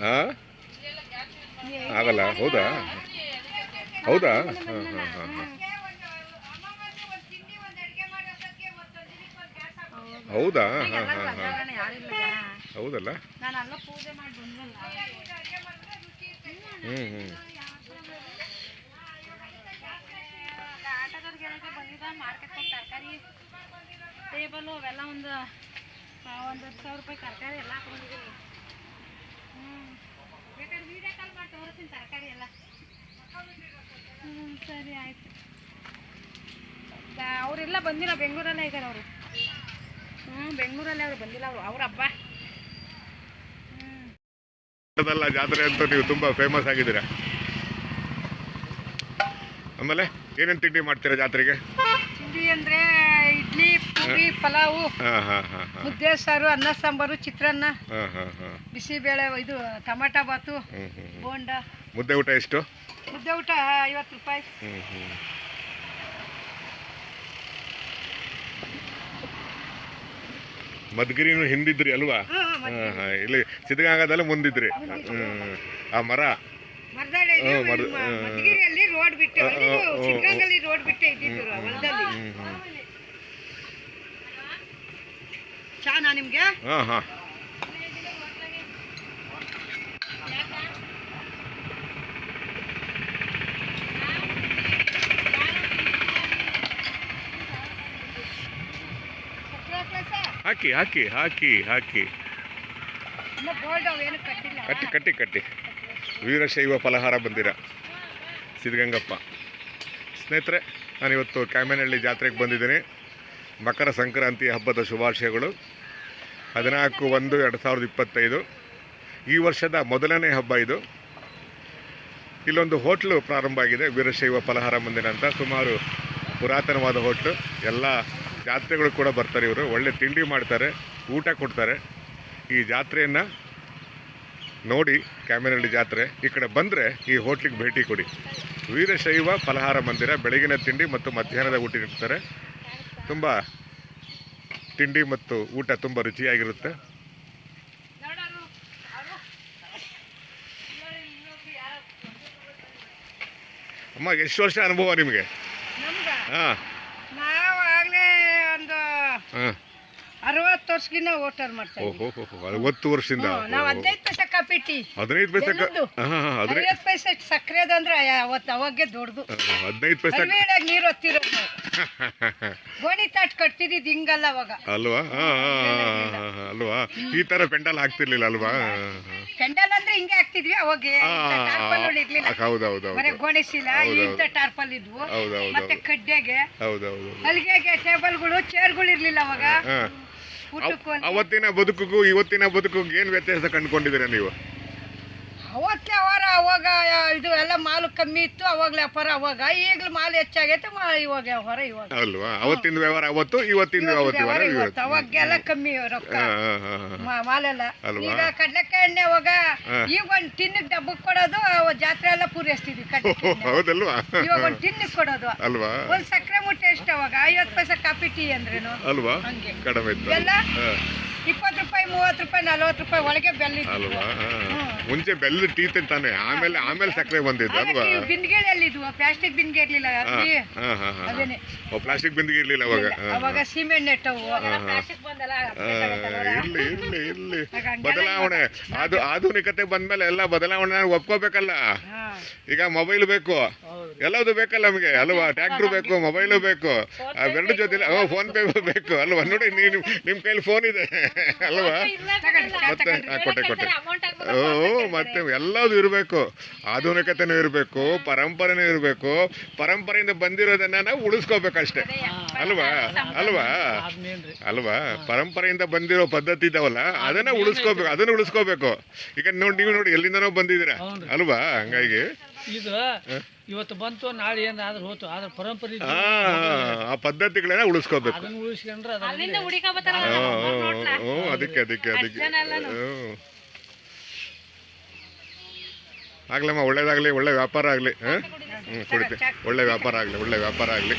ಹಾಂ? ಆಗಲ್ಲ, ಹೌದಾ? ಹೌದಾ? ಹಾಂ ಹಾಂ ಹಾಂ ಹೌದಾ? ಹೌದಲ್ಲ? ಹ್ಞೂ ಹ್ಞೂ ಅವೆಲ್ಲ ಒಂದು ಒಂದು ಸಾವಿರ ರೂಪಾಯಿ ತರಕಾರಿ ಎಲ್ಲ ಹಾಕೊಂಡಿದ್ದೀನಿ ತರಕಾರಿ ಎಲ್ಲ ಹ್ಞೂ ಸರಿ ಆಯಿತು ಅವರೆಲ್ಲ ಬಂದಿಲ್ಲ ಬೆಂಗಳೂರಲ್ಲೇ ಇದ್ದಾರೆ ಅವರು. ಹ್ಞೂ ಬೆಂಗಳೂರಲ್ಲೇ ಅವರು ಬಂದಿಲ್ಲ ಅವರು. ಅವ್ರ ಹಬ್ಬ. ಜಾತ್ರೆ ಅಂತ ನೀವು ತುಂಬಾ ಫೇಮಸ್ ಆಗಿದ್ದೀರಾ? ಆಮೇಲೆ ಏನೇನು ತಿಂಡಿ ಮಾಡ್ತೀರಾ ಜಾತ್ರೆಗೆ? ತಿಂಡಿ ಅಂದರೆ ಪಲಾವು ಹಾಂ ಹಾಂ ಹಾಂ ಹಾಂ. ಮುದ್ದೆ ಸಾರು ಅನ್ನ ಸಾಂಬಾರು ಚಿತ್ರಾನ್ನ ಬಿಸಿಬೇಳೆ ಇದು ಟಮಾಟ ಬಾತು ಬೋಂಡ. ಮುದ್ದೆ ಊಟ ಎಷ್ಟು? ಮುದ್ದೆ ಊಟ ಐವತ್ತು ರೂಪಾಯಿ. ಮದ್ಗಿರಿನು ಹಿಂದಿದ್ರಿ ಅಲ್ವಾ? ಇಲ್ಲಿ ಸಿದ್ಧಗಂಗಾದಲ್ಲಿ ಮುಂದಿದ್ರಿ. ಆ ಮರ? ಮರದಲ್ಲಿ ರೋಡ್ ಬಿಟ್ಟು ರೋಡ್ ಬಿಟ್ಟೆ ಇದ್ದಿದ್ದು ಹೊಲದಲ್ಲಿ ಹ್ಞೂ ಹ್ಞೂ ನಿಮ್ಗೆ? ಹಾಂ ಹಾಂ. ಹಾಕಿ ಹಾಕಿ ಹಾಕಿ ಹಾಕಿ. ಕಟ್ಟಿ ಕಟ್ಟಿ ಕಟ್ಟಿ. ವೀರಶೈವ ಫಲಹಾರ ಬಂದಿರ. ಸಿದ್ಧಗಂಗಪ್ಪ. ಸ್ನೇಹಿತರೆ ನಾನಿವತ್ತು ಕ್ಯಾಮೇನಹಳ್ಳಿ ಜಾತ್ರೆಗೆ ಬಂದಿದ್ದೀನಿ. ಮಕರ ಸಂಕ್ರಾಂತಿ ಹಬ್ಬದ ಶುಭಾಶಯಗಳು. ಹದಿನಾಲ್ಕು ಒಂದು ಎರಡು ಸಾವಿರದ ಇಪ್ಪತ್ತೈದು. ಈ ವರ್ಷದ ಮೊದಲನೇ ಹಬ್ಬ ಇದು. ಇಲ್ಲೊಂದು ಹೋಟ್ಲು ಪ್ರಾರಂಭ ಆಗಿದೆ, ವೀರಶೈವ ಫಲಹಾರ ಮಂದಿರ ಅಂತ. ಸುಮಾರು ಪುರಾತನವಾದ ಹೋಟ್ಲು. ಎಲ್ಲ ಜಾತ್ರೆಗಳು ಕೂಡ ಬರ್ತಾರೆ ಇವರು. ಒಳ್ಳೆ ತಿಂಡಿ ಮಾಡ್ತಾರೆ, ಊಟ ಕೊಡ್ತಾರೆ. ಈ ಜಾತ್ರೆಯನ್ನು ನೋಡಿ ಕ್ಯಾಮೆರಳ್ಳಿ ಜಾತ್ರೆ. ಈ ಕಡೆ ಬಂದರೆ ಈ ಹೋಟ್ಲಿಗೆ ಭೇಟಿ ಕೊಡಿ. ವೀರಶೈವ ಫಲಹಾರ ಮಂದಿರ, ಬೆಳಗಿನ ತಿಂಡಿ ಮತ್ತು ಮಧ್ಯಾಹ್ನದ ಊಟ ಇರ್ತಾರೆ. ತುಂಬ ತಿಂಡಿ ಮತ್ತು ಊಟ ತುಂಬ ರುಚಿಯಾಗಿರುತ್ತೆ. ಅಮ್ಮ ಎಷ್ಟು ವರ್ಷ ಅನುಭವ ನಿಮಗೆ? ನಮ್ಗ? ಹಾಂ. ನಾವು ಆಗ್ಲೇ ಒಂದು ಹಾಂ. ಅರವತ್ತು ವರ್ಷಕ್ಕಿಂತ ವೋಟರ್ ಮಾಡ್ತಾ ಓಹೋ ಅರವತ್ತು ವರ್ಷದಿಂದ ನಾವು ಹದಿನೈದು ಪೈಸೆ ಕಾಪಿಟ್ಟಿ ಹದಿನೈದು ಪೈಸೆ ಹದಿನೈದು ಐವತ್ತು ಪೈಸೆ ಸಕ್ಕರೆದಂದ್ರೆ ಅವತ್ತು ಅವಾಗೆ ದೊಡ್ಡದು ಹದಿನೈದು ಪೈಸೆ ಅಲ್ವೀಳಾಗ ನೀರು ಹೊತ್ತಿರೋದು ಗೋಣಿ ತಾಟ್ ಕಟ್ತಿದ್ದು ಹಿಂಗಲ್ಲ ಅವಾಗ ಅಲ್ವಾ ಅಲ್ವಾ ಈ ತರ ಪೆಂಡಲ್ ಹಾಕ್ತಿರ್ಲಿಲ್ಲ ಅಲ್ವಾ ಪೆಂಡಲ್ ಅಂದ್ರೆ ಹಿಂಗೆ ಹಾಕ್ತಿದ್ವಿ ಅವಾಗ ಬರೀ ಗೋಣಿಸಿಲ್ಲ. ಇಂಥ ಟಾರ್ಪಲ್ ಇದ್ವು ಮತ್ತೆ ಕಡ್ಡೆಗೆ ಹೌದೌದು ಅಲ್ಲಿಗೆ ಟೇಬಲ್ಗಳು ಚೇರ್ಗಳು ಇರ್ಲಿಲ್ಲ ಅವಾಗ. ಅವತ್ತಿನ ಬದುಕುಗೂ ಇವತ್ತಿನ ಬದುಕುಗೂ ಏನು ವ್ಯತ್ಯಾಸ ಕಂಡುಕೊಂಡಿದ್ದೀರಾ ನೀವು? ಅವತ್ತೇ ಅವರ ಅವಾಗ ಇದು ಎಲ್ಲ ಮಾಲು ಕಮ್ಮಿ ಇತ್ತು ಅವಾಗ ವ್ಯಾಪಾರ ಅವಾಗ. ಈಗಲೂ ಮಾಲ್ ಹೆಚ್ಚಾಗೈತೆ ಮಾ ಇವಾಗ ವ್ಯವಹಾರ ಇವಾಗ. ಅಲ್ವಾ? ಅವತ್ತಿನ ವ್ಯವಹಾರ ಅವತ್ತು ಇವತ್ತಿನ ವ್ಯವಹಾರ ಇವತ್ತು. ಅವಾಗೆಲ್ಲ ಕಮ್ಮಿ ರೊಕ್ಕ. ಮಾ- ಮಾಲೆಲ್ಲ. ಅಲ್ವಾ? ಈಗ ಕಡ್ಲೆಕಾಯಿ ಎಣ್ಣೆ ಅವಾಗ. ಈಗ ಒಂದ್ ತಿನ್ನಕ್ ಡಬ್ಬಕ್ ಕೊಡೋದು ಅವ ಜಾತ್ರೆ ಎಲ್ಲ ಪೂರೈಸ್ತಿದ್ವಿ ಕಡ್ಲೆಕಾಯಿ ಎಣ್ಣೆ. ಹೌದಲ್ವಾ? ಇವಾಗ ಒಂದ್ ತಿನ್ನಕ್ ಕೊಡೋದು. ಅಲ್ವಾ? ಒಂದ್ ಸಕ್ಕರೆ ಮುಟ್ಟೆ ಎಷ್ಟು ಅವಾಗ ಐವತ್ತು ಪೈಸೆ ಕಾಫಿ ಟೀ ಅಂದ್ರೇನು? ಅಲ್ವಾ? ಹಂಗೆ. ಕಡಿಮೆ ಇತ್ತು. ಬೆಲ್ಲ ಹಾಂ. ಇಪ್ಪತ್ತು ರೂಪಾಯಿ ಮೂವತ್ತು ರೂಪಾಯಿ ನಲ್ವತ್ತು ರೂಪಾಯಿ ಒಳಗೆ ಬೆಲ್ಲ ಇತ್ತು ಅಲ್ವಾ? ಹಾಂ. ಹ್ಮ್. ಮುಂಚೆ ಬೆಲ್ಲದ ಟೀ ತಿಂತಾನೆ. ಆಮೇಲೆ ಆಮೇಲೆ ಸಕ್ಕರೆ ಬಂದಿದ್ದು ಅಲ್ವಾ? ಬಿಂದಿಗೆಗಳು ಪ್ಲಾಸ್ಟಿಕ್ ಬಿಂದಿಗೆ ಇರ್ಲಿಲ್ಲ ಅದೇನೆ ಪ್ಲಾಸ್ಟಿಕ್ ಬಿಂದಿಗೆ ಇರಲಿಲ್ಲ ಅವಾಗ. ಅವಾಗ ಸಿಮೆಂಟ್ ನೆಟ್ಟವು ಇರ್ಲಿ ಇರ್ಲಿ ಇರ್ಲಿ. ಬದಲಾವಣೆ. ಅದು ಆಧುನಿಕತೆ ಬಂದ್ಮೇಲೆ ಎಲ್ಲ ಬದಲಾವಣೆ ಒಪ್ಕೋಬೇಕಲ್ಲ. ಈಗ ಮೊಬೈಲ್ ಬೇಕು. ಎಲ್ಲದು ಬೇಕಲ್ಲ ನಮಗೆ. ಅಲ್ವಾ? ಟ್ಯಾಕ್ಟ್ರು ಬೇಕು ಮೊಬೈಲು ಬೇಕು. ಅವೆರಡು ಜೊತೆ ಫೋನ್ ಪೇ ಬೇಕು. ಅಲ್ವಾ? ನೋಡಿ ನೀವು ನಿಮ್ಮ ಕೈಲಿ ಫೋನ್ ಇದೆ. ಅಲ್ವಾ? ಮತ್ತೆ ಕೊಟ್ಟೆ ಕೊಟ್ಟೆ. ಓ ಮತ್ತೆ ಎಲ್ಲದು ಇರಬೇಕು. ಆಧುನಿಕತೆನೂ ಇರಬೇಕು ಪರಂಪರೆನೂ ಇರಬೇಕು. ಪರಂಪರೆಯಿಂದ ಬಂದಿರೋದನ್ನ ನಾವು ಉಳಿಸ್ಕೋಬೇಕಷ್ಟೇ. ಅಲ್ವಾ? ಅಲ್ವಾ? ಅಲ್ವಾ? ಪರಂಪರೆಯಿಂದ ಬಂದಿರೋ ಪದ್ಧತಿ ಇದಾವಲ್ಲ ಅದನ್ನ ಉಳಿಸ್ಕೋಬೇಕು ಅದನ್ನ ಉಳಿಸ್ಕೋಬೇಕು. ಈಗ ನೋಡಿ ನೀವು ನೋಡಿ ಎಲ್ಲಿಂದನೋ ಬಂದಿದ್ದೀರಾ? ಅಲ್ವಾ? ಹಂಗಾಗಿ. ಇದು ಇವತ್ತು ಬಂತು ನಾಳೆ ಏನಾದ್ರೂ ಹೋತು ಆದ್ರೆ ಪರಂಪರೆ ಆ ಆ ಪದ್ಧತಿಗಳನ್ನ ಉಳಿಸ್ಕೋಬೇಕು. ಅದನ್ನ ಉಳಿಸ್ಕೊಂಡ್ರೆ ಅದಕ್ಕೆ ಅದಕ್ಕೆ ಅದಕ್ಕೆ. ಹ್ಞೂ ಆಗ್ಲಮ್ಮ ಒಳ್ಳೇದಾಗಲಿ ಒಳ್ಳೆ ವ್ಯಾಪಾರ ಆಗಲಿ ಹಾಂ? ಹ್ಞೂ ಒಳ್ಳೆ ವ್ಯಾಪಾರ ಆಗಲಿ ಒಳ್ಳೆ ವ್ಯಾಪಾರ ಆಗಲಿ.